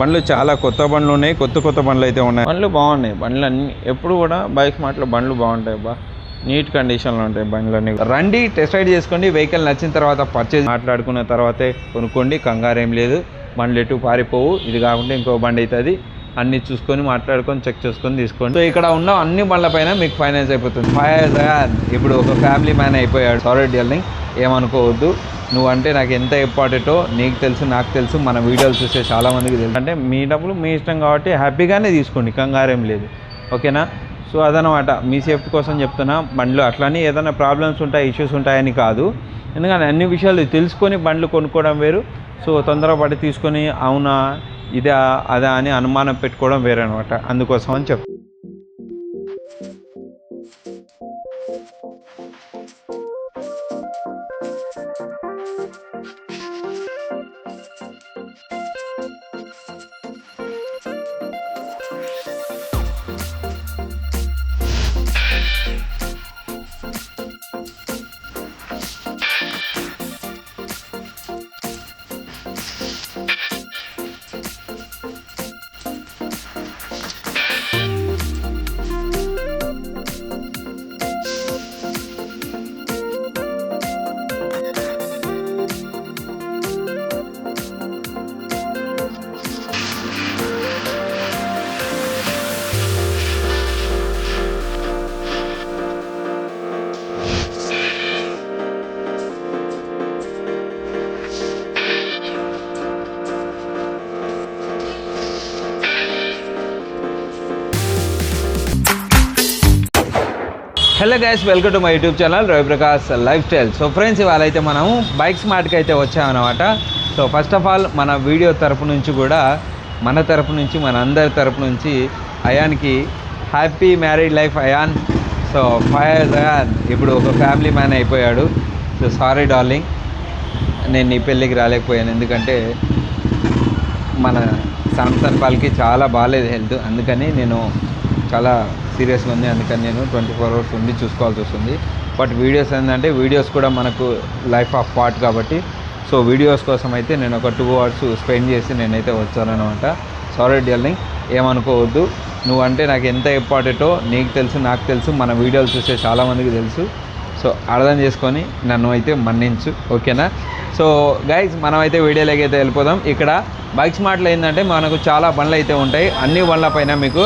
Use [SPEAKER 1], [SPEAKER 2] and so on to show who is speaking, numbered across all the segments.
[SPEAKER 1] బండ్లు చాలా కొత్త బండ్లు ఉన్నాయి కొత్త కొత్త బండ్లు అయితే ఉన్నాయి. బండ్లు బాగున్నాయి బండ్లు అన్ని ఎప్పుడు కూడా బైక్ మాటలు బండ్లు బాగుంటాయి బా నీట్ కండిషన్లో ఉంటాయి బండ్లు అన్ని రండి టెస్ట్ రైడ్ చేసుకోండి వెహికల్ నచ్చిన తర్వాత పర్చేజ్ మాట్లాడుకున్న తర్వాతే కొనుక్కోండి కంగారేం లేదు. బండ్లు ఎటు పారిపోవు ఇది కాకుండా ఇంకో బండి అవుతుంది. అన్ని చూసుకొని మాట్లాడుకొని చెక్ చేసుకొని తీసుకోండి. సో ఇక్కడ ఉన్న అన్ని బండ్ల పైన మీకు ఫైనాన్స్ అయిపోతుంది. ఫైవ్ ఇప్పుడు ఒక ఫ్యామిలీ మ్యాన్ అయిపోయాడు సారీ డీలింగ్ ఏమనుకోవద్దు. నువ్వంటే నాకు ఎంత ఇంపార్టెంటో నీకు తెలుసు నాకు తెలుసు మన వీడియోలు చూసే చాలామందికి తెలుసు. అంటే మీ డబ్బులు మీ ఇష్టం కాబట్టి హ్యాపీగానే తీసుకోండి కంగారేం లేదు. ఓకేనా? సో అదనమాట మీ సేఫ్టీ కోసం చెప్తున్నా బండ్లు అట్లానే ఏదైనా ప్రాబ్లమ్స్ ఉంటాయి ఇష్యూస్ ఉంటాయని కాదు. ఎందుకంటే అన్ని విషయాలు తెలుసుకొని బండ్లు కొనుక్కోవడం వేరు. సో తొందరపడి తీసుకొని అవునా ఇదా అదా అని అనుమానం పెట్టుకోవడం వేరే అనమాట అందుకోసం అని చెప్తాను hello guys welcome to my YouTube channel Raviprakash lifestyle so friends ఇవాళ అయితే మనం బైక్ స్మార్ట్కి అయితే వచ్చామన్నమాట. సో ఫస్ట్ ఆఫ్ ఆల్ మన వీడియో తరపు నుంచి కూడా మన తరపు నుంచి మన అందరి తరపు నుంచి అయాన్కి happy married life Ayan. So five Ayan. ఇప్పుడు ఒక ఫ్యామిలీ మ్యాన్ అయిపోయాడు. సో సారీ డార్లింగ్ నేను నీ పెళ్ళికి రాలేకపోయాను. ఎందుకంటే మన సామ్సన్ పాల్కి చాలా బాగాలేదు హెల్త్ అందుకని నేను చాలా సీరియస్గా ఉంది అందుకని నేను ట్వంటీ ఫోర్ అవర్స్ ఉండి చూసుకోవాల్సి వస్తుంది. బట్ వీడియోస్ ఏంటంటే వీడియోస్ కూడా మనకు లైఫ్ ఆఫ్ పార్ట్ కాబట్టి. సో వీడియోస్ కోసం అయితే నేను ఒక టూ అవర్స్ స్పెండ్ చేసి నేనైతే వచ్చానమాట సారీ డెల్లింగ్ ఏమనుకోవద్దు. నువ్వంటే నాకు ఎంత ఇంపార్టెంటో నీకు తెలుసు నాకు తెలుసు మన వీడియోలు చూసే చాలామందికి తెలుసు. సో అర్థం చేసుకొని నన్ను అయితే మన్నించు ఓకేనా? సో గైస్ మనమైతే వీడియోలోకి అయితే వెళ్ళిపోదాం. ఇక్కడ బైక్ స్మార్ట్లో ఏంటంటే మనకు చాలా బండ్లు అయితే ఉంటాయి. అన్ని బండ్ల పైన మీకు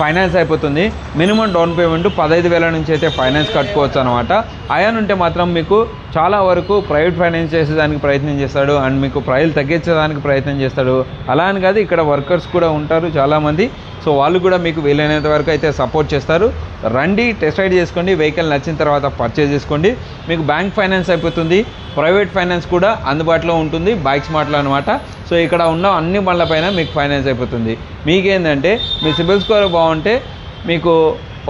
[SPEAKER 1] ఫైనాన్స్ అయిపోతుంది. మినిమం డౌన్ పేమెంట్ పదహైదు వేల నుంచి అయితే ఫైనాన్స్ కట్టుకోవచ్చు అనమాట అయాన్ ఉంటే మాత్రం మీకు చాలా వరకు ప్రైవేట్ ఫైనాన్స్ చేసేదానికి ప్రయత్నం చేస్తాడు. అండ్ మీకు ప్రైజులు తగ్గించేదానికి ప్రయత్నం చేస్తాడు. అలా అని కాదు ఇక్కడ వర్కర్స్ కూడా ఉంటారు చాలామంది. సో వాళ్ళు కూడా మీకు వీలైనంత వరకు అయితే సపోర్ట్ చేస్తారు. రండి టెస్ట్ రైడ్ చేసుకోండి వెహికల్ నచ్చిన తర్వాత పర్చేజ్ చేసుకోండి. మీకు బ్యాంక్ ఫైనాన్స్ అయిపోతుంది ప్రైవేట్ ఫైనాన్స్ కూడా అందుబాటులో ఉంటుంది బైక్ స్మార్ట్లో అనమాట సో ఇక్కడ ఉన్న అన్ని బండ్లపైన మీకు ఫైనాన్స్ అయిపోతుంది. మీకేంటంటే మీ సిబిల్ స్కోర్ బాగుంటే మీకు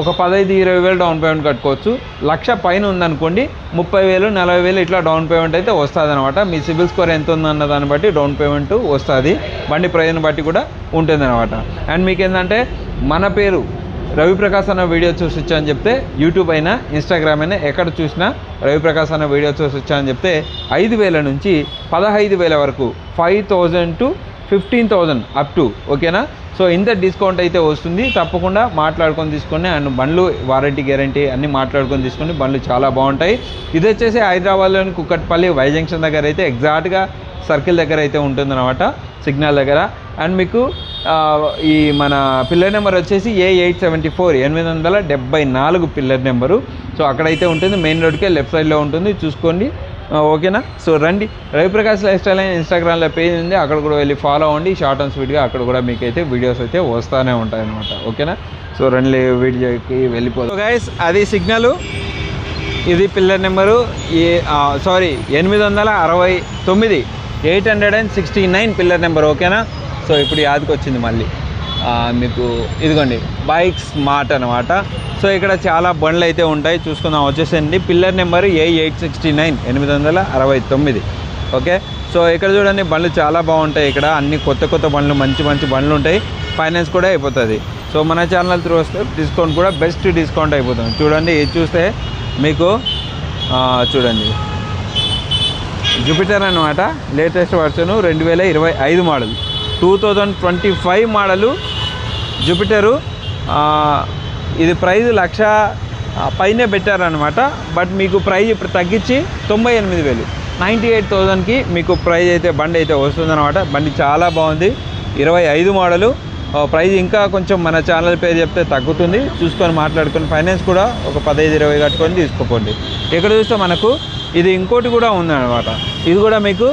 [SPEAKER 1] ఒక పదహైదు ఇరవై వేలు డౌన్ పేమెంట్ కట్టుకోవచ్చు. లక్ష పైన ఉందనుకోండి ముప్పై వేలు నలభై వేలు ఇట్లా డౌన్ పేమెంట్ అయితే వస్తుంది అనమాట మీ సిబిల్ స్కోర్ ఎంత ఉందన్న దాన్ని బట్టి డౌన్ పేమెంట్ వస్తుంది. బండి ప్రైజ్ని బట్టి కూడా ఉంటుంది అనమాట అండ్ మీకు ఏంటంటే మన పేరు రవిప్రకాశ్ అన్న వీడియో చూసి వచ్చా అని చెప్తే యూట్యూబ్ అయినా ఇన్స్టాగ్రామ్ అయినా ఎక్కడ చూసినా రవిప్రకాశ్ అన్న వీడియో చూసి వచ్చామని చెప్తే ఐదు వేల నుంచి పదహైదు వేల వరకు five thousand to fifteen thousand up to ఓకేనా? సో ఇంత డిస్కౌంట్ అయితే వస్తుంది. తప్పకుండా మాట్లాడుకొని తీసుకోండి అండ్ బండ్లు వారంటీ గ్యారంటీ అన్నీ మాట్లాడుకొని తీసుకోండి బండ్లు చాలా బాగుంటాయి. ఇది వచ్చేసి హైదరాబాద్లోని కుక్కట్పల్లి వై జంక్షన్ దగ్గర అయితే ఎగ్జాక్ట్గా సర్కిల్ దగ్గర అయితే ఉంటుందన్నమాట సిగ్నల్ దగ్గర. అండ్ మీకు ఈ మన పిల్లర్ నెంబర్ వచ్చేసి ఏ ఎయిట్ సెవెంటీ ఫోర్ ఎనిమిది వందల డెబ్బై నాలుగు పిల్లర్ నెంబరు. సో అక్కడైతే ఉంటుంది. మెయిన్ రోడ్కే లెఫ్ట్ సైడ్లో ఉంటుంది. చూసుకోండి. ఓకేనా? సో రండి. రవిప్రకాష్ లైఫ్ స్టైల్ అని ఇన్స్టాగ్రామ్లో పేజ్ ఉంది. అక్కడ కూడా వెళ్ళి ఫాలో అవ్వండి. షార్ట్ అండ్ స్వీట్గా అక్కడ కూడా మీకు అయితే వీడియోస్ అయితే వస్తూనే ఉంటాయి అనమాట ఓకేనా? సో రండి వీడియోకి వెళ్ళిపోదు. గైస్ అది సిగ్నల్. ఇది పిల్లర్ నెంబరు. ఏ సారీ ఎనిమిది వందల అరవై తొమ్మిది. Eight hundred and sixty nine pillar number. ఓకేనా? సో ఇప్పుడు యాదకి వచ్చింది మళ్ళీ. మీకు ఇదిగోండి బైక్ స్మార్ట్ అనమాట సో ఇక్కడ చాలా బండ్లు అయితే ఉంటాయి. చూసుకుందాం వచ్చేసండి పిల్లర్ నెంబర్ ఏ ఎయిట్ సిక్స్టీ నైన్ ఎనిమిది వందల అరవై తొమ్మిది. ఓకే? సో ఇక్కడ చూడండి బండ్లు చాలా బాగుంటాయి ఇక్కడ. అన్ని కొత్త కొత్త బండ్లు మంచి మంచి బండ్లు ఉంటాయి. ఫైనాన్స్ కూడా అయిపోతుంది. సో మన ఛానల్ త్రూ వస్తే డిస్కౌంట్ కూడా బెస్ట్ డిస్కౌంట్ అయిపోతుంది. చూడండి ఇది చూస్తే మీకు చూడండి. జూపిటర్ అనమాట లేటెస్ట్ వర్షన్ రెండు వేల ఇరవై ఐదు model. Two two thousand twenty five model Jupiter ఇది ప్రైజ్ లక్ష పైనే పెట్టారనమాట బట్ మీకు ప్రైజ్ ఇప్పుడు తగ్గించి తొంభై ఎనిమిది వేలు. నైంటీ ఎయిట్ థౌజండ్కి మీకు ప్రైజ్ అయితే బండి అయితే వస్తుందన్నమాట. బండి చాలా బాగుంది. ఇరవై ఐదు మోడలు. ఆ, ఇంకా కొంచెం మన ఛానల్ పేరు చెప్తే తగ్గుతుంది. చూసుకొని మాట్లాడుకొని ఫైనాన్స్ కూడా ఒక పదహైదు ఇరవై కట్టుకొని తీసుకోపోండి. ఇక్కడ చూస్తే మనకు ఇది ఇంకోటి కూడా ఉందన్నమాట. ఇది కూడా మీకు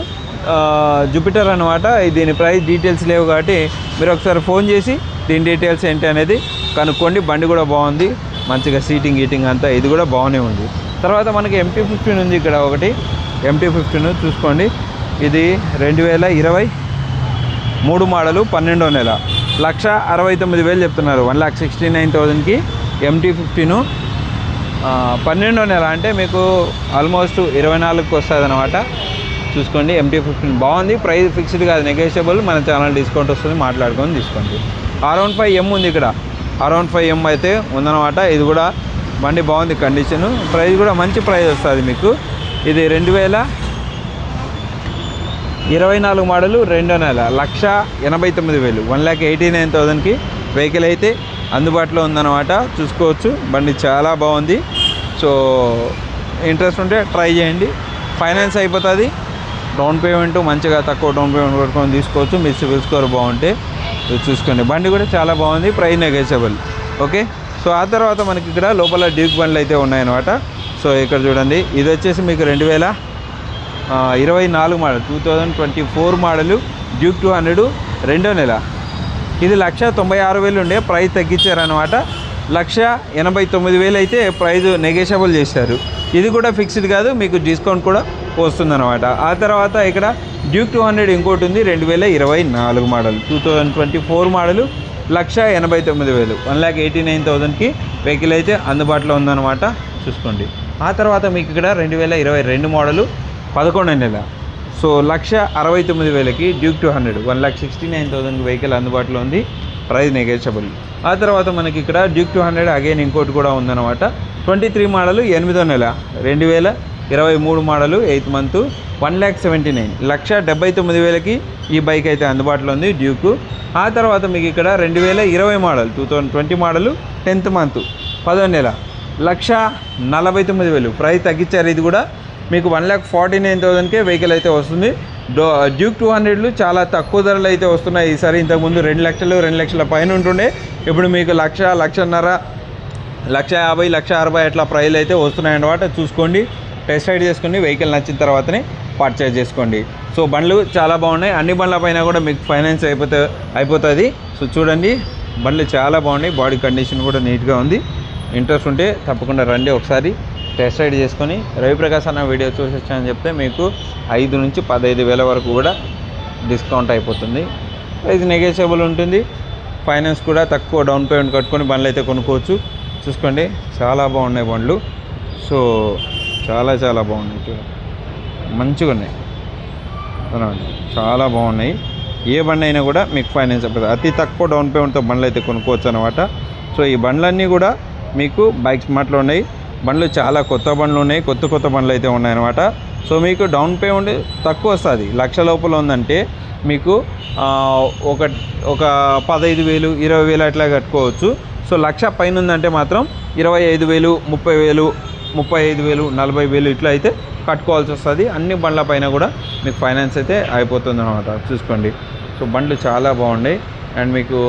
[SPEAKER 1] జూపిటర్ అనమాట దీని ప్రైస్ డీటెయిల్స్ లేవు కాబట్టి మీరు ఒకసారి ఫోన్ చేసి దీని డీటెయిల్స్ ఏంటి అనేది కనుక్కోండి. బండి కూడా బాగుంది. మంచిగా సీటింగ్ గీటింగ్ అంతా ఇది కూడా బాగానే ఉంది. తర్వాత మనకి ఎంటీ ఫిఫ్టీన్ ఉంది ఇక్కడ ఒకటి. ఎంటీ ఫిఫ్టీన్ చూసుకోండి. ఇది రెండు వేల ఇరవై మూడు మోడలు పన్నెండో నెల. లక్ష అరవై తొమ్మిది వేలు చెప్తున్నారు. వన్ ల్యాక్ సిక్స్టీ నైన్ థౌజండ్కి ఎంటీ ఫిఫ్టీను పన్నెండో నెల అంటే మీకు ఆల్మోస్ట్ ఇరవై నాలుగుకి వస్తుంది అనమాట చూసుకోండి. ఎంటీ ఫిఫ్టీన్ బాగుంది. ప్రైస్ ఫిక్స్డ్ కాదు. నెగోషియబుల్ మన ఛానల్ డిస్కౌంట్ వస్తుంది. మాట్లాడుకొని తీసుకోండి. అరౌండ్ ఫైవ్ ఎం ఉంది ఇక్కడ. అరౌండ్ ఫైవ్ ఎం అయితే ఉందన్నమాట. ఇది కూడా బండి బాగుంది కండిషను ప్రైస్ కూడా మంచి ప్రైస్ వస్తుంది మీకు. ఇది రెండు వేల ఇరవై నాలుగు మోడలు రెండో నెల. లక్ష ఎనభై తొమ్మిది వేలు. వన్ ల్యాక్ ఎయిటీ నైన్ థౌజండ్కి వెహికల్ అయితే అందుబాటులో ఉందన్నమాట. చూసుకోవచ్చు. బండి చాలా బాగుంది. సో ఇంట్రెస్ట్ ఉంటే ట్రై చేయండి. ఫైనాన్స్ అయిపోతుంది. డౌన్ పేమెంట్ మంచిగా తక్కువ డౌన్ పేమెంట్ కొట్టుకొని తీసుకోవచ్చు. మీ సివిల్ స్కోర్ బాగుంటే. చూసుకోండి. బండి కూడా చాలా బాగుంది ప్రైస్ నెగోషియబుల్ ఓకే? సో ఆ తర్వాత మనకి ఇక్కడ లోపల డ్యూక్ బండ్లు అయితే ఉన్నాయన్నమాట. సో ఇక్కడ చూడండి ఇది వచ్చేసి మీకు రెండు వేల ఇరవై నాలుగు model two thousand twenty four model Duke two hundred రెండో నెల. ఇది లక్ష తొంభై ఆరు వేలు ఉండే ప్రైస్ తగ్గించారనమాట లక్ష ఎనభై తొమ్మిది వేలు అయితే ప్రైజ్ నెగోషియబుల్ చేశారు. ఇది కూడా ఫిక్స్డ్ కాదు మీకు డిస్కౌంట్ కూడా వస్తుందన్నమాట. ఆ తర్వాత ఇక్కడ డ్యూక్ టూ హండ్రెడ్ ఇంకోటి ఉంది రెండు వేల ఇరవై నాలుగు model. Two thousand twenty four model lakh ఎనభై తొమ్మిది వేలు. వన్ ల్యాక్ ఎయిటీ నైన్ థౌజండ్కి వెహికల్ అయితే అందుబాటులో ఉందన్నమాట. చూసుకోండి. ఆ తర్వాత మీకు ఇక్కడ రెండు వేల ఇరవై రెండు మోడలు పదకొండు నెల. సో లక్ష అరవై తొమ్మిది వేలకి Duke two hundred. One lakh sixty nine thousand vehicle అందుబాటులో ఉంది. Price negotiable. ఆ తర్వాత మనకి ఇక్కడ డ్యూక్ టూ హండ్రెడ్ అగైన్ ఇంకోటి కూడా ఉందన్నమాట. ట్వంటీ త్రీ మోడలు ఎనిమిదో నెల. రెండు వేల ఇరవై మూడు model eighth month. One lakh seventy nine. Lakh డెబ్బై తొమ్మిది వేలకి ఈ బైక్ అయితే అందుబాటులో ఉంది డ్యూక్. ఆ తర్వాత మీకు ఇక్కడ రెండు వేల ఇరవై model two thousand twenty model tenth month పదో నెల. లక్ష నలభై తొమ్మిది వేలు. ప్రైస్ తగ్గించారు. ఇది కూడా మీకు వన్ ల్యాక్ ఫార్టీ నైన్ థౌసండ్కే వెహికల్ అయితే వస్తుంది. డో డ్యూక్ టూ హండ్రెడ్లు చాలా తక్కువ ధరలు అయితే వస్తున్నాయి. ఈసారి ఇంతకుముందు రెండు లక్షలు రెండు లక్షల పైన ఉంటుండే. ఇప్పుడు మీకు లక్ష లక్షన్నర లక్ష యాభై లక్ష అరవై అట్లా ప్రైజ్లు అయితే వస్తున్నాయి అన్నమాట చూసుకోండి. టెస్ట్ రైడ్ చేసుకోండి వెహికల్ నచ్చిన తర్వాతనే పర్చేజ్ చేసుకోండి. సో బండ్లు చాలా బాగున్నాయి. అన్ని బండ్ల పైన కూడా మీకు ఫైనాన్స్ అయిపోతే అయిపోతుంది. సో చూడండి బండ్లు చాలా బాగున్నాయి. బాడీ కండిషన్ కూడా నీట్గా ఉంది. ఇంట్రెస్ట్ ఉంటే తప్పకుండా రండి ఒకసారి. టెస్ట్ రైడ్ చేసుకొని రవిప్రకాశ్ అన్న వీడియో చూసి వచ్చానని చెప్తే మీకు ఐదు నుంచి పదహైదు వేల వరకు కూడా డిస్కౌంట్ అయిపోతుంది. ప్రైస్ నెగోషియబుల్ ఉంటుంది. ఫైనాన్స్ కూడా తక్కువ డౌన్ పేమెంట్ కట్టుకొని బండ్లు అయితే కొనుక్కోవచ్చు. చూసుకోండి చాలా బాగున్నాయి బండ్లు. సో చాలా చాలా బాగున్నాయి చూడండి. మంచిగా ఉన్నాయి చాలా బాగున్నాయి. ఏ బండి అయినా కూడా మీకు ఫైనాన్స్ అయిపోతుంది. అతి తక్కువ డౌన్ పేమెంట్తో బండ్లు అయితే కొనుక్కోవచ్చు అనమాట సో ఈ బండ్లన్నీ కూడా మీకు బైక్ స్మార్ట్లో ఉన్నాయి. బండ్లు చాలా కొత్త బండ్లు ఉన్నాయి. కొత్త కొత్త బండ్లు అయితే ఉన్నాయన్నమాట సో మీకు డౌన్ పేమెంట్ తక్కువ వస్తుంది. లక్ష లోపల ఉందంటే మీకు ఒక ఒక పదహైదు వేలు ఇరవై వేలు అట్లా కట్టుకోవచ్చు. సో లక్ష పైన ఉందంటే మాత్రం ఇరవై ఐదు వేలు ముప్పై వేలు ముప్పై ఐదు వేలు నలభై వేలు ఇట్లా అయితే కట్టుకోవాల్సి వస్తుంది. అన్ని బండ్ల పైన కూడా మీకు ఫైనాన్స్ అయితే అయిపోతుంది అనమాట చూసుకోండి. సో బండ్లు చాలా బాగున్నాయి అండ్ మీకు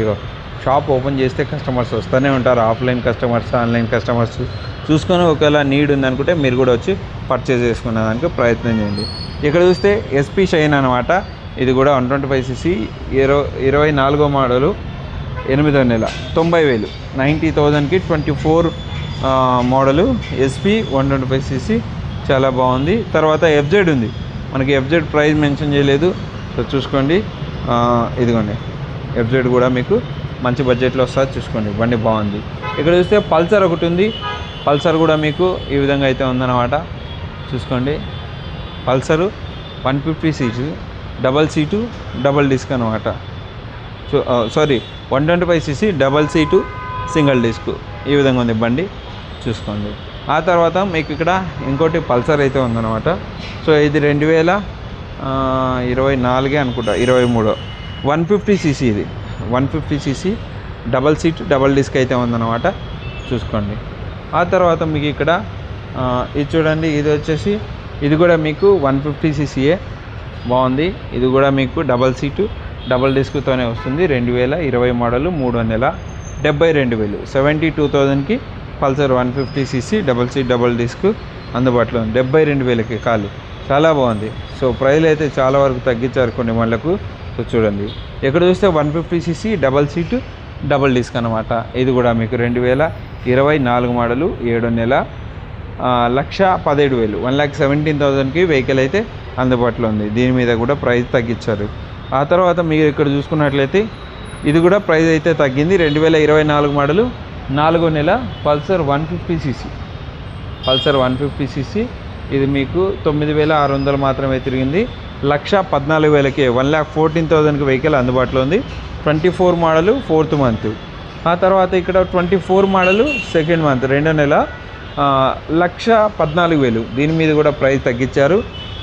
[SPEAKER 1] ఇగో షాప్ ఓపెన్ చేస్తే కస్టమర్స్ వస్తూనే ఉంటారు. ఆఫ్లైన్ కస్టమర్స్ ఆన్లైన్ కస్టమర్స్ చూసుకొని ఒకవేళ నీడ్ ఉందనుకుంటే మీరు కూడా వచ్చి పర్చేజ్ చేసుకునే దానికి ప్రయత్నం చేయండి. ఇక్కడ చూస్తే ఎస్పీ షైన్ అనమాట ఇది కూడా వన్ ట్వంటీ ఫైవ్ సిసి ఇరవై ఇరవై నాలుగో మోడలు ఎనిమిదో నెల తొంభై వేలు. నైంటీ థౌజండ్కి twenty four model SP one twenty five CC చాలా బాగుంది. తర్వాత ఎఫ్జెడ్ ఉంది. మనకి ఎఫ్జెడ్ ప్రైస్ మెన్షన్ చేయలేదు. సో చూసుకోండి. ఇదిగోండి. ఎఫ్జెడ్ కూడా మీకు మంచి బడ్జెట్లో వస్తుంది. చూసుకోండి. బండి బాగుంది. ఇక్కడ చూస్తే పల్సర్ ఒకటి ఉంది. పల్సర్ కూడా మీకు ఈ విధంగా అయితే ఉందన్నమాట. చూసుకోండి. Pulsar one fifty seat double seat double disc అనమాట so sorry one twenty five CC double seat single disc. ఈ విధంగా ఉంది బండి. చూసుకోండి. ఆ తర్వాత మీకు ఇక్కడ ఇంకోటి పల్సర్ అయితే ఉందన్నమాట. సో ఇది రెండు వేల ఇరవై నాలుగే అనుకుంటా ఇరవై మూడో వన్ ఫిఫ్టీ సీసీ ఇది. One fifty CC double seat double disc అయితే ఉందన్నమాట. చూసుకోండి. ఆ తర్వాత మీకు ఇక్కడ ఇది చూడండి ఇది వచ్చేసి ఇది కూడా మీకు వన్ ఫిఫ్టీ సీసీయే. బాగుంది. ఇది కూడా మీకు డబల్ సీటు డబల్ డిస్క్తోనే వస్తుంది. రెండు వేల ఇరవై మోడలు మూడు నెల డెబ్బై రెండు వేలు. సెవెంటీ టూ థౌజండ్కి Pulsar one fifty CC double seat double disc అందుబాటులో ఉంది. డెబ్బై రెండు వేలకి కాలు చాలా బాగుంది. సో ప్రైజ్లు అయితే చాలా వరకు తగ్గించారు కొన్ని మళ్ళకు సో చూడండి. ఎక్కడ చూస్తే one fifty CC double seat double disc అనమాట ఇది కూడా మీకు రెండు వేల ఇరవై నాలుగు మోడలు ఏడు నెల లక్ష పదిహేడు వేలు. వన్ ల్యాక్ సెవెంటీన్ థౌజండ్కి వెహికల్ అయితే అందుబాటులో ఉంది. దీని మీద కూడా ప్రైస్ తగ్గించారు. ఆ తర్వాత మీరు ఇక్కడ చూసుకున్నట్లయితే ఇది కూడా ప్రైస్ అయితే తగ్గింది. రెండు వేల ఇరవై నాలుగు మోడలు నాలుగో నెల Pulsar one fifty CC. Pulsar one fifty CC. ఇది మీకు తొమ్మిది వేల ఆరు వందలు మాత్రమే తిరిగింది. లక్ష పద్నాలుగు వేలకే వన్ ల్యాక్ ఫోర్టీన్ థౌజండ్కి వెహికల్ అందుబాటులో ఉంది. Twenty four model fourth month. ఆ తర్వాత ఇక్కడ twenty four model second month రెండో నెల లక్ష పద్నాలుగు వేలు. దీని మీద కూడా ప్రైస్ తగ్గించారు.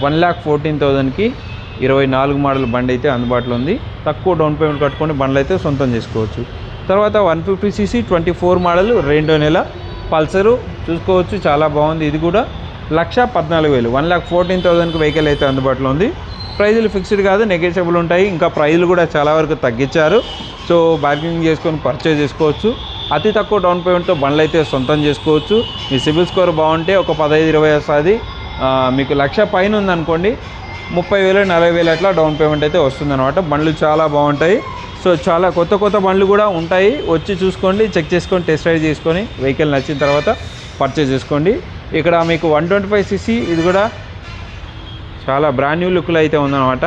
[SPEAKER 1] వన్ ల్యాక్ ఫోర్టీన్ థౌజండ్కి ఇరవై నాలుగు మోడల్ బండి అయితే అందుబాటులో ఉంది. తక్కువ డౌన్ పేమెంట్ కట్టుకొని బండ్లు అయితే సొంతం చేసుకోవచ్చు. తర్వాత one fifty CC twenty four model రెండో నెల పల్సరు. చూసుకోవచ్చు చాలా బాగుంది. ఇది కూడా లక్ష పద్నాలుగు వేలు. వన్ ల్యాక్ ఫోర్టీన్ థౌజండ్కి వెహికల్ అయితే అందుబాటులో ఉంది. ప్రైజులు ఫిక్స్డ్ కాదు నెగోషియబుల్ ఉంటాయి. ఇంకా ప్రైజులు కూడా చాలా వరకు తగ్గించారు. సో బార్గెనింగ్ చేసుకొని పర్చేజ్ చేసుకోవచ్చు. అతి తక్కువ డౌన్ పేమెంట్తో బండ్లు అయితే సొంతం చేసుకోవచ్చు. మీ సిబిల్ స్కోర్ బాగుంటే ఒక పదహైదు ఇరవై వస్తుంది. మీకు లక్ష పైన ఉందనుకోండి ముప్పై వేలు నలభై వేలు అట్లా డౌన్ పేమెంట్ అయితే వస్తుందన్నమాట. బండ్లు చాలా బాగుంటాయి. సో చాలా కొత్త కొత్త బండ్లు కూడా ఉంటాయి. వచ్చి చూసుకోండి చెక్ చేసుకొని టెస్ట్ రైడ్ చేసుకొని వెహికల్ నచ్చిన తర్వాత పర్చేజ్ చేసుకోండి. ఇక్కడ మీకు వన్ ట్వంటీ ఫైవ్ సీసీ ఇది కూడా చాలా బ్రాండ్ న్యూ లుక్లో అయితే ఉందన్నమాట.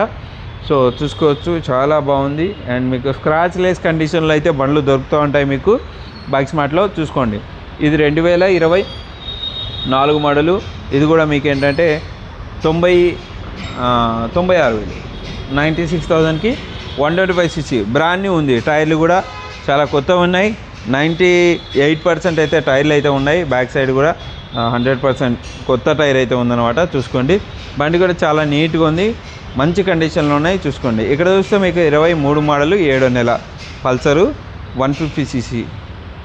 [SPEAKER 1] సో చూసుకోవచ్చు చాలా బాగుంది. అండ్ మీకు స్క్రాచ్ లెస్ కండిషన్లో అయితే బండ్లు దొరుకుతూ ఉంటాయి మీకు. బైక్ స్మార్ట్లో చూసుకోండి. ఇది రెండు వేల ఇరవై నాలుగు మోడలు. ఇది కూడా మీకు ఏంటంటే తొంభై తొంభై ఆరు వేలు. నైంటీ సిక్స్ థౌజండ్కి one twenty five CC. Brand new ఉంది. టైర్లు కూడా చాలా కొత్తవి ఉన్నాయి. నైంటీ ఎయిట్ పర్సెంట్ అయితే టైర్లు అయితే ఉన్నాయి. బ్యాక్ సైడ్ కూడా హండ్రెడ్ పర్సెంట్ కొత్త టైర్ అయితే ఉందన్నమాట. చూసుకోండి. బండి కూడా చాలా నీట్గా ఉంది. మంచి కండిషన్లో ఉన్నాయి. చూసుకోండి. ఇక్కడ చూస్తే మీకు ఇరవై మూడు మోడలు ఏడో నెల Pulsar one fifty CC.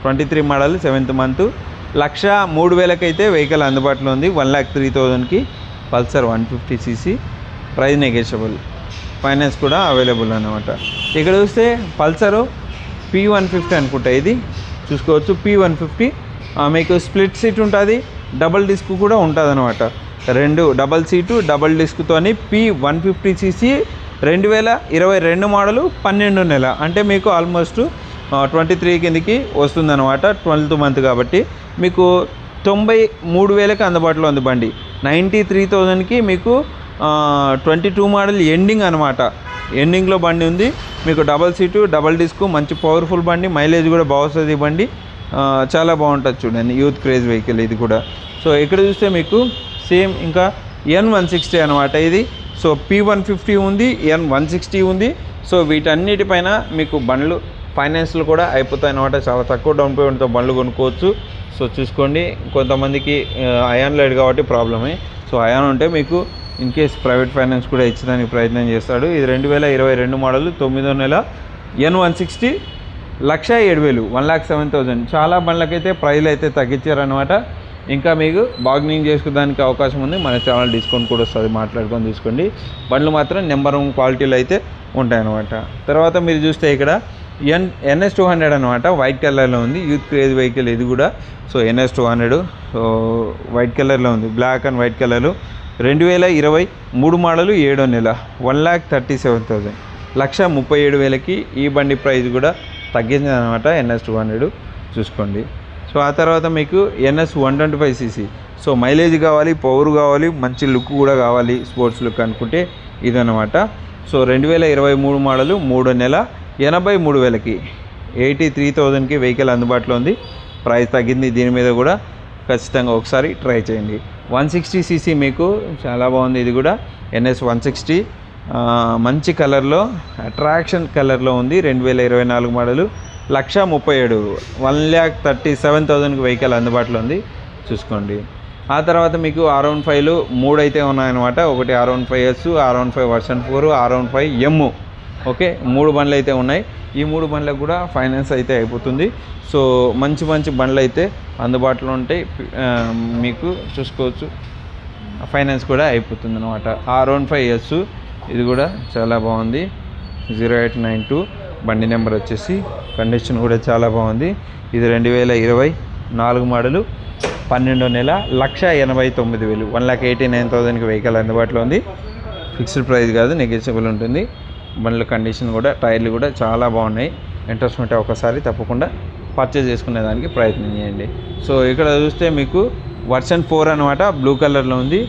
[SPEAKER 1] Twenty three model seventh month. Lakh మూడు వేలకైతే వెహికల్ అందుబాటులో ఉంది. వన్ ల్యాక్ త్రీ థౌజండ్కి Pulsar one fifty CC price negotiable finance కూడా అవైలబుల్ అనమాట ఇక్కడ చూస్తే పల్సరు పీ వన్ ఫిఫ్టీ అనుకుంటా ఇది. చూసుకోవచ్చు పీ వన్ ఫిఫ్టీ మీకు స్ప్లిట్ సీట్ ఉంటుంది డబల్ డిస్క్ కూడా ఉంటుంది అనమాట రెండు డబల్ సీటు డబల్ డిస్క్తోని పీ వన్ ఫిఫ్టీ సీసీ రెండు వేల ఇరవై రెండు మోడలు పన్నెండు నెల. అంటే మీకు ఆల్మోస్ట్ ట్వంటీ త్రీ కిందకి వస్తుందన్నమాట ట్వెల్త్ మంత్ కాబట్టి. మీకు తొంభై మూడు వేలకి అందుబాటులో ఉంది బండి. నైంటీ త్రీ థౌజండ్కి మీకు ట్వంటీ టూ మోడల్ ఎండింగ్ అనమాట ఎండింగ్లో బండి ఉంది. మీకు డబల్ సీటు డబల్ డిస్క్ మంచి పవర్ఫుల్ బండి మైలేజ్ కూడా బాగుస్తుంది ఈ బండి. చాలా బాగుంటుంది చూడండి యూత్ క్రేజ్ వెహికల్ ఇది కూడా. సో ఇక్కడ చూస్తే మీకు సేమ్ ఇంకా ఎన్ వన్ సిక్స్టీ అనమాట ఇది. సో పీ వన్ ఫిఫ్టీ ఉంది ఎన్ వన్ సిక్స్టీ ఉంది. సో వీటన్నిటిపైన మీకు బండ్లు ఫైనాన్స్లు కూడా అయిపోతాయి అనమాట చాలా తక్కువ డౌన్ పేమెంట్తో బండ్లు కొనుక్కోవచ్చు. సో చూసుకోండి. కొంతమందికి అయాన్ లేడు కాబట్టి ప్రాబ్లమే. సో అయాన్ ఉంటే మీకు ఇన్ కేస్ ప్రైవేట్ ఫైనాన్స్ కూడా ఇచ్చడానికి ప్రయత్నం చేస్తాడు. ఇది రెండు వేల ఇరవై రెండు మోడల్. తొమ్మిదో నెల ఎన్ వన్ సిక్స్టీ లక్ష ఏడు వేలు వన్ ల్యాక్ సెవెన్ థౌజండ్. చాలా బండ్లకైతే ప్రైజ్లు అయితే తగ్గించారనమాట ఇంకా మీకు బార్గనింగ్ చేసుకోవడానికి అవకాశం ఉంది. మన ఛానల్ డిస్కౌంట్ కూడా వస్తుంది. మాట్లాడుకొని తీసుకోండి. బండ్లు మాత్రం నెంబర్ వన్ క్వాలిటీలు అయితే ఉంటాయన్నమాట. తర్వాత మీరు చూస్తే ఇక్కడ ఎన్ ఎన్ఎస్ టూ హండ్రెడ్ అనమాట వైట్ కలర్లో ఉంది. యూత్ క్రేజ్ వెహికల్ ఇది కూడా. So NS two hundred so white కలర్లో ఉంది. బ్లాక్ అండ్ వైట్ కలర్ రెండు వేల ఇరవై మూడు మోడలు ఏడో నెల. One lakh thirty seven thousand lakh ముప్పై ఏడు వేలకి ఈ బండి ప్రైస్ కూడా తగ్గింది అనమాట ఎన్ఎస్ టూ హండ్రెడ్ చూసుకోండి. సో ఆ తర్వాత మీకు NS one twenty five CC so mileage కావాలి పవర్ కావాలి మంచి లుక్ కూడా కావాలి స్పోర్ట్స్ లుక్ అనుకుంటే ఇదనమాట సో రెండు వేల ఇరవై మూడు మోడలు మూడో నెల. ఎనభై మూడు వేలకి ఎయిటీ త్రీ థౌజండ్కి వెహికల్ అందుబాటులో ఉంది. ప్రైస్ తగ్గింది. దీని మీద కూడా ఖచ్చితంగా ఒకసారి ట్రై చేయండి. వన్ సిక్స్టీ సీసీ మీకు చాలా బాగుంది. ఇది కూడా ఎన్ఎస్ వన్ సిక్స్టీ. మంచి కలర్లో అట్రాక్షన్ కలర్లో ఉంది. రెండు వేల ఇరవై నాలుగు మోడలు. లక్ష ముప్పై ఏడు వన్ ల్యాక్ థర్టీ సెవెన్ థౌజండ్కి వెహికల్ అందుబాటులో ఉంది. చూసుకోండి. ఆ తర్వాత మీకు ఆర్ వన్ ఫైవ్లు మూడు అయితే ఉన్నాయన్నమాట. ఒకటి R one five S R one five version four R one five M. Okay మూడు బండ్లు అయితే ఉన్నాయి. ఈ మూడు బండ్లకు కూడా ఫైనాన్స్ అయితే అయిపోతుంది. సో మంచి మంచి బండ్లు అయితే అందుబాటులో ఉంటాయి. మీకు చూసుకోవచ్చు. ఫైనాన్స్ కూడా అయిపోతుంది అనమాట ఆర్ వన్ ఫైవ్ ఇయర్స్. ఇది కూడా చాలా బాగుంది. Zero eight nine two. బండి నెంబర్ వచ్చేసి కండిషన్ కూడా చాలా బాగుంది. ఇది రెండు వేల ఇరవై నాలుగు మోడలు. పన్నెండో నెల లక్ష ఎనభై తొమ్మిది వేలు. వన్ లాక్ ఎయిటీ నైన్ థౌసండ్కి వెహికల్ అందుబాటులో ఉంది. ఫిక్స్డ్ ప్రైస్ కాదు నెగోషియబుల్ ఉంటుంది. బండ్ల కండిషన్ కూడా టైర్లు కూడా చాలా బాగున్నాయి. ఇంట్రెస్ట్ ఉంటే ఒకసారి తప్పకుండా పర్చేజ్ చేసుకునే దానికి ప్రయత్నం చేయండి. సో ఇక్కడ చూస్తే మీకు వర్షన్ ఫోర్ అనమాట బ్లూ కలర్లో ఉంది.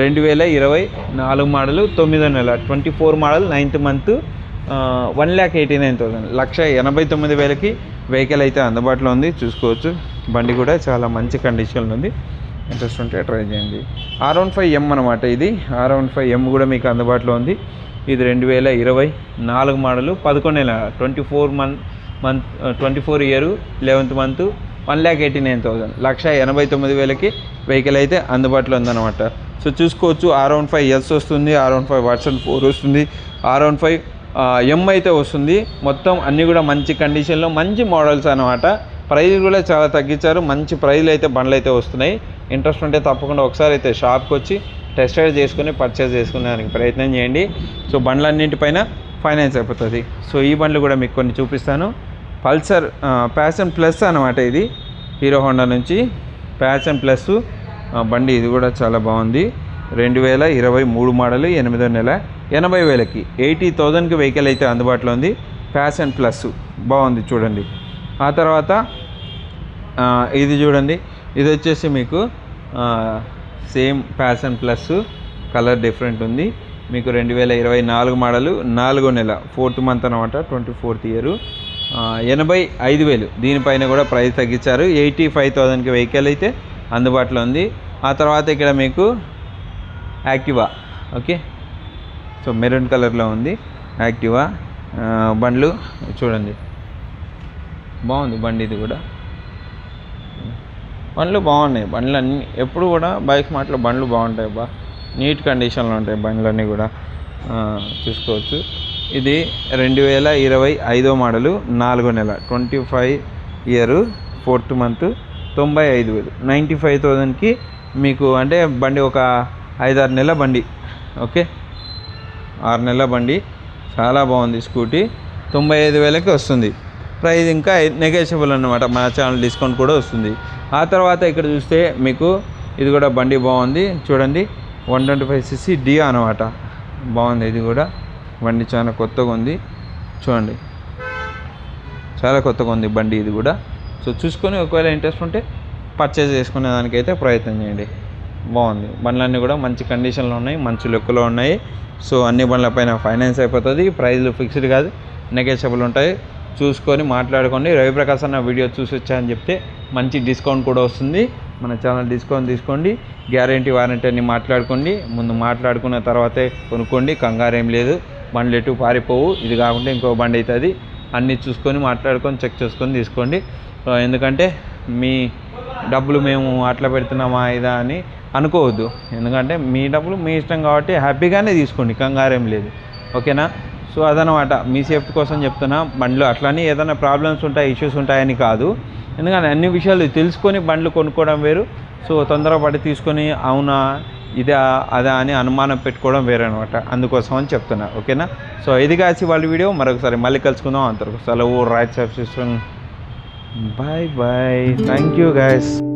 [SPEAKER 1] రెండు వేల ఇరవై నాలుగు మోడలు తొమ్మిదో నెల twenty four model ninth month one lakh eighty nine thousand lakh ఎనభై తొమ్మిది వేలకి వెహికల్ అయితే అందుబాటులో ఉంది. చూసుకోవచ్చు. బండి కూడా చాలా మంచి కండిషన్లో ఉంది. ఇంట్రెస్ట్ ఉంటే ట్రై చేయండి. ఆర్ వన్ ఫైవ్ ఎం అనమాట ఇది. ఆర్ వన్ ఫైవ్ ఎం కూడా మీకు అందుబాటులో ఉంది. ఇది రెండు వేల ఇరవై నాలుగు మోడలు పదకొండు నెల twenty four month month twenty four year eleventh month one lakh eighty nine thousand lakh ఎనభై తొమ్మిది వేలకి వెహికల్ అయితే అందుబాటులో ఉందన్నమాట. సో చూసుకోవచ్చు ఆర్ వన్ ఫైవ్ ఎస్ వస్తుంది R one five version four వస్తుంది ఆర్ వన్ ఫైవ్ ఎం అయితే వస్తుంది. మొత్తం అన్నీ కూడా మంచి కండిషన్లో మంచి మోడల్స్ అనమాట ప్రైజ్ కూడా చాలా తగ్గించారు మంచి ప్రైజ్లు అయితే బండ్లు అయితే వస్తున్నాయి. ఇంట్రెస్ట్ ఉంటే తప్పకుండా ఒకసారి అయితే షాప్కి వచ్చి టెస్ట్ డ్రైవ్ చేసుకుని పర్చేస్ చేసుకునేదానికి ప్రయత్నం చేయండి. సో బండ్లన్నింటిపైన ఫైనాన్స్ అయిపోతుంది. సో ఈ బండ్లు కూడా మీకు కొన్ని చూపిస్తాను. పల్సర్ ప్యాషన్ ప్లస్ అనమాట ఇది. హీరో హోండా నుంచి ప్యాషన్ ప్లస్ బండి ఇది కూడా చాలా బాగుంది. రెండు వేల ఇరవై మూడు మోడల్ ఎనిమిదో నెల ఎనభై వేలకి. ఎయిటీ థౌజండ్కి వెహికల్ అయితే అందుబాటులో ఉంది. ప్యాషన్ ప్లస్ బాగుంది చూడండి. ఆ తర్వాత ఇది చూడండి. ఇది వచ్చేసి మీకు same Passion plus colour different ఉంది. మీకు రెండు వేల ఇరవై నాలుగు మోడలు నాలుగో నెల ఫోర్త్ మంత్ అనమాట ట్వంటీ ఫోర్త్ ఇయర్. ఎనభై ఐదు వేలు. దీనిపైన కూడా ప్రైస్ తగ్గించారు. ఎయిటీ ఫైవ్ థౌజండ్కి వెహికల్ అయితే అందుబాటులో ఉంది. ఆ తర్వాత ఇక్కడ మీకు యాక్టివా ఓకే? సో మెరూన్ కలర్లో ఉంది. యాక్టివా బండ్లు చూడండి. బాగుంది బండి ఇది కూడా. బండ్లు బాగున్నాయి. బండ్లు అన్నీ ఎప్పుడు కూడా బైక్ మాటలో బండ్లు బాగుంటాయి బా నీట్ కండిషన్లో ఉంటాయి బండ్లన్నీ కూడా. చూసుకోవచ్చు. ఇది రెండు వేల ఇరవై ఐదో మోడలు నాలుగో నెల. Twenty five year fourth month తొంభై ఐదు వేలు. నైంటీ ఫైవ్ థౌజండ్కి మీకు అంటే బండి ఒక ఐదారు నెలల బండి. ఓకే? ఆరు నెలల బండి. చాలా బాగుంది స్కూటీ. తొంభై ఐదు వేలకి వస్తుంది. ప్రైస్ ఇంకా నెగోషియబుల్ అన్నమాట. మన ఛానల్ డిస్కౌంట్ కూడా వస్తుంది. ఆ తర్వాత ఇక్కడ చూస్తే మీకు ఇది కూడా బండి బాగుంది. చూడండి one twenty five CC Dio అనమాట బాగుంది ఇది కూడా. బండి చాలా కొత్తగా ఉంది. చూడండి చాలా కొత్తగా ఉంది బండి ఇది కూడా. సో చూసుకొని ఒకవేళ ఇంట్రెస్ట్ ఉంటే పర్చేజ్ చేసుకునే దానికైతే ప్రయత్నం చేయండి. బాగుంది. బండ్లన్నీ కూడా మంచి కండిషన్లో ఉన్నాయి మంచి లుక్లో ఉన్నాయి. సో అన్ని బండ్లపైన ఫైనాన్స్ అయిపోతుంది. ప్రైజ్లు ఫిక్స్డ్ కాదు. నెగోషియబుల్ ఉంటాయి. చూసుకొని మాట్లాడుకోండి. రవిప్రకాశ్ అన్న వీడియో చూసి వచ్చాయని చెప్తే మంచి డిస్కౌంట్ కూడా వస్తుంది. మన ఛానల్ డిస్కౌంట్ తీసుకోండి. గ్యారంటీ వారంటీ అన్ని మాట్లాడుకోండి. ముందు మాట్లాడుకున్న తర్వాతే కొనుక్కోండి. కంగారు ఏం లేదు. బండ్లు ఎటు పారిపోవు. ఇది కాకుండా ఇంకో బండి అవుతుంది అన్నీ చూసుకొని మాట్లాడుకొని చెక్ చేసుకొని తీసుకోండి. ఎందుకంటే మీ డబ్బులు మేము అట్లా పెడుతున్నామా ఇదా అని అనుకోవద్దు. ఎందుకంటే మీ డబ్బులు మీ ఇష్టం కాబట్టి హ్యాపీగానే తీసుకోండి. కంగారేం లేదు. ఓకేనా? సో అదనమాట మీ సేఫ్టీ కోసం చెప్తున్నా. బండ్లు అట్లానే ఏదైనా ప్రాబ్లమ్స్ ఉంటాయి ఇష్యూస్ ఉంటాయని కాదు. ఎందుకంటే అన్ని విషయాలు తెలుసుకొని బండ్లు కొనుక్కోవడం వేరు. సో తొందరపడి తీసుకొని అవునా ఇదా అదా అని అనుమానం పెట్టుకోవడం వేరే అనమాట అందుకోసం అని చెప్తున్నా. ఓకేనా? సో ఇది కాసి వాళ్ళ వీడియో. మరొకసారి మళ్ళీ కలుసుకుందాం. అంతవరకు సెలవు right subscription bye bye. Thank you guys